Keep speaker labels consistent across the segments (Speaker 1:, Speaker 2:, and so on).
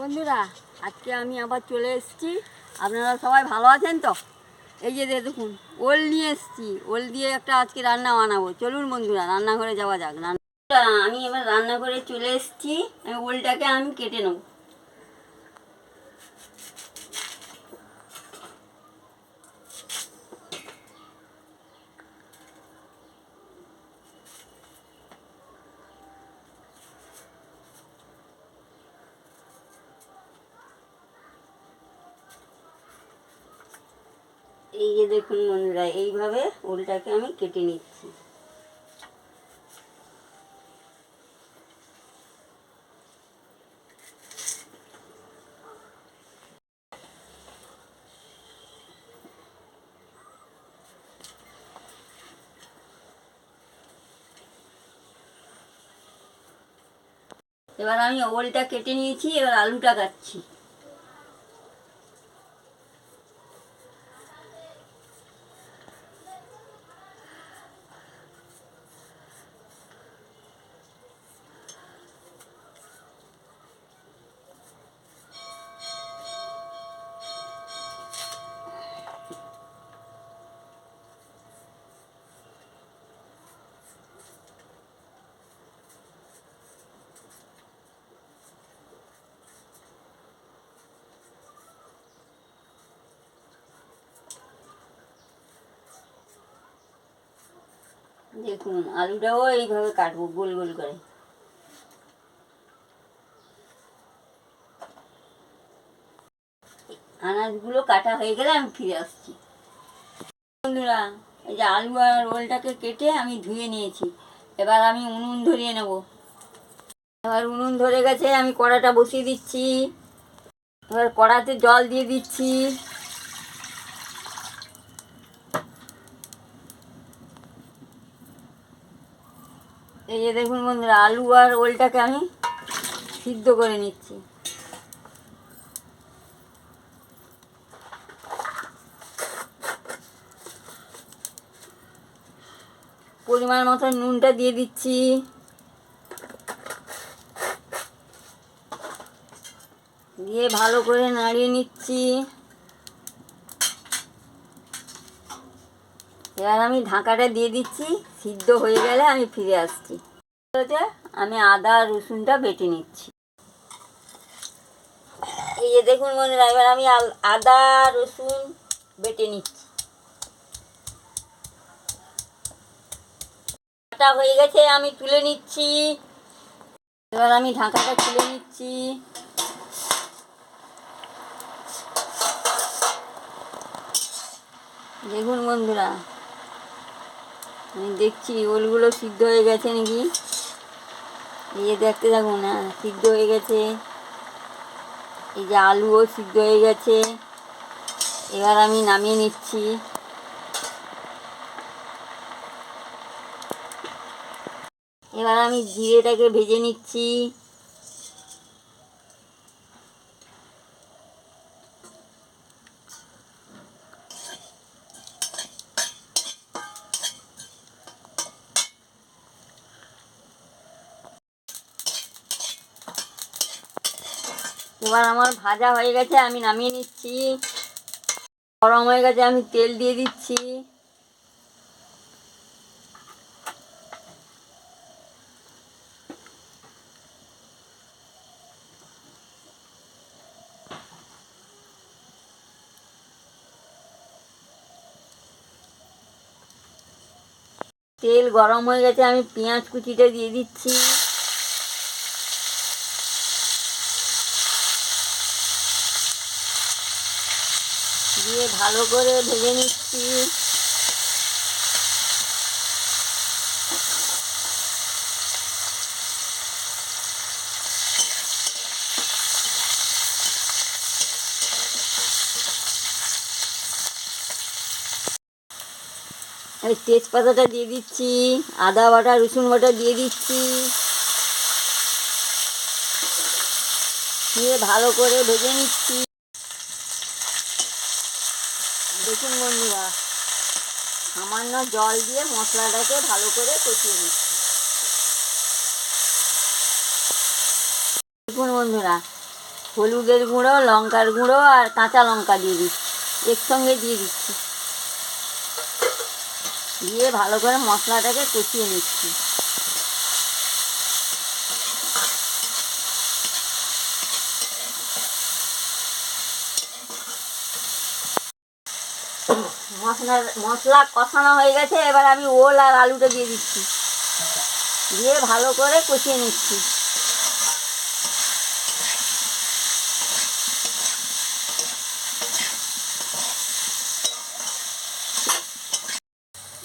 Speaker 1: বন্ধুরা, আজকে আমি আবার চলে এসেছি। আপনারা সবাই ভালো আছেন তো? এই যে দেখুন, ওল নিয়ে এসেছি। ওল দিয়ে একটা আজকে রান্না বানাবো। চলুন বন্ধুরা, রান্নাঘরে যাওয়া যাক। রান্না আমি এবার রান্না করে চলে এসেছি। আমি ওলটাকে আমি কেটে নেব। এই যে দেখুন বন্ধুরা, এইভাবে ওলটাকে আমি কেটে নিচ্ছি। এবার আমি ওলটা কেটে নিয়েছি, এবার আলুটা কাটছি। দেখুন, আলুটাও এইভাবে কাটবো, গোল গোল করে। আনাজগুলো কাটা হয়ে গেলে আমি ফিরে আসছি। বন্ধুরা, এই যে আলু আর রোলটাকে কেটে আমি ধুয়ে নিয়েছি। এবার আমি উনুন ধরিয়ে নেব। এবার উনুন ধরে গেছে, আমি কড়াটা বসিয়ে দিচ্ছি। এবার কড়াতে জল দিয়ে দিচ্ছি। এই যে দেখুন বন্ধুরা, আলু আর ওলটাকে আমি সিদ্ধ করে নিচ্ছি। পরিমাণ মতো নুনটা দিয়ে দিচ্ছি। দিয়ে ভালো করে নাড়িয়ে নিচ্ছি। এবার আমি ঢাকাটা দিয়ে দিচ্ছি, সিদ্ধ হয়ে গেলে আমি ফিরে আসছি। আমি আদা রসুনটা বেটে নিচ্ছি। এই যে দেখুন বন্ধুরা, এবার আমি আদা, রসুন বেটে নিচ্ছি। বাটা হয়ে গেছে, আমি তুলে নিচ্ছি। এবার আমি ঢাকাটা তুলে নিচ্ছি। দেখুন বন্ধুরা আমি দেখছি ওলগুলো সিদ্ধ হয়ে গেছে নাকি? এই দেখতে থাকুন না সিদ্ধ হয়ে গেছে। এই যে আলুও সিদ্ধ হয়ে গেছে। এবার আমি নামিয়ে নিচ্ছি। এবার আমি জিরেটাকে ভেজে নিচ্ছি। এবার আমার ভাজা হয়ে গেছে, আমি নামিয়ে নিচ্ছি। গরম হয়ে গেছে, আমি তেল দিয়ে দিচ্ছি। তেল গরম হয়ে গেছে, আমি পেঁয়াজ কুচিটা দিয়ে দিচ্ছি। দিয়ে ভালো করে ভেজে নিচ্ছি। তেজপাতাটা দিয়ে দিচ্ছি, আদা বাটা, রসুন বাটা দিয়ে দিচ্ছি। দিয়ে ভালো করে ভেজে নিচ্ছি। দেখুন বন্ধুরা। সামান্য জল দিয়ে মশলাটাকে ভালো করে কষিয়ে নিচ্ছি। দেখুন বন্ধুরা, হলুদের গুঁড়ো, লঙ্কার গুঁড়ো আর কাঁচা লঙ্কা দিয়ে দিচ্ছি। একসঙ্গে দিয়ে দিচ্ছি। দিয়ে ভালো করে মশলাটাকে কষিয়ে নিচ্ছি। মশলা মশলা কষানো হয়ে গেছে, এবার আমি ওল আর আলুটা দিয়ে দিচ্ছি। দিয়ে ভালো করে কষিয়ে নিচ্ছি।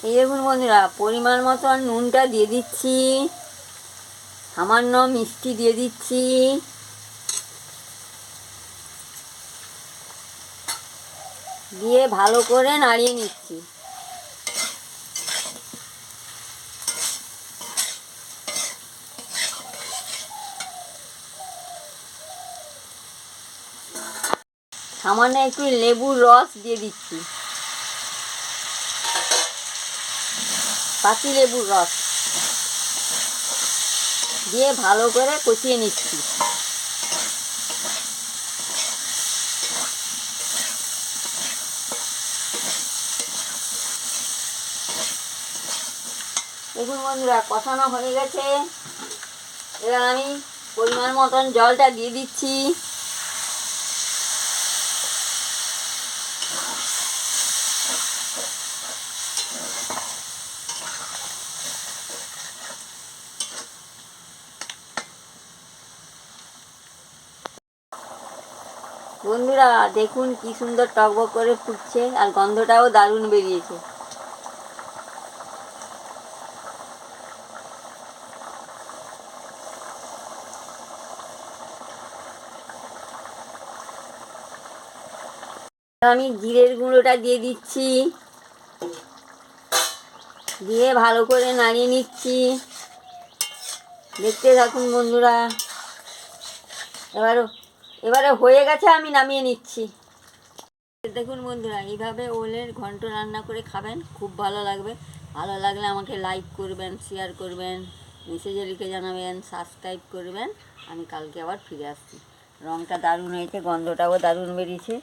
Speaker 1: এই দেখুন বন্ধুরা, পরিমাণ মতন নুনটা দিয়ে দিচ্ছি। সামান্য মিষ্টি দিয়ে দিচ্ছি। দিয়ে ভালো করে নাড়িয়ে নিচ্ছি। সামান্য একটু লেবুর রস দিয়ে দিচ্ছি। পাতি লেবুর রস দিয়ে ভালো করে কষিয়ে নিচ্ছি। দেখুন বন্ধুরা, কষানো হয়ে গেছে। এবার আমি পরিমাণ মতন জলটা দিয়ে দিচ্ছি। বন্ধুরা, দেখুন কি সুন্দর টকবক করে ফুটছে, আর গন্ধটাও দারুণ বেরিয়েছে। আমি জিরের গুঁড়োটা দিয়ে দিচ্ছি। দিয়ে ভালো করে নাড়িয়ে নিচ্ছি। দেখতে থাকুন বন্ধুরা। এবারও, এবারে হয়ে গেছে, আমি নামিয়ে নিচ্ছি। দেখুন বন্ধুরা, এইভাবে ওলের ঘন্ট রান্না করে খাবেন, খুব ভালো লাগবে। ভালো লাগলে আমাকে লাইক করবেন শেয়ার করবেন মেসেজে লিখে জানাবেন সাবস্ক্রাইব করবেন। আমি কালকে আবার ফিরে আসছি। রঙটা দারুণ হয়েছে, গন্ধটাও দারুণ বেরিয়েছে।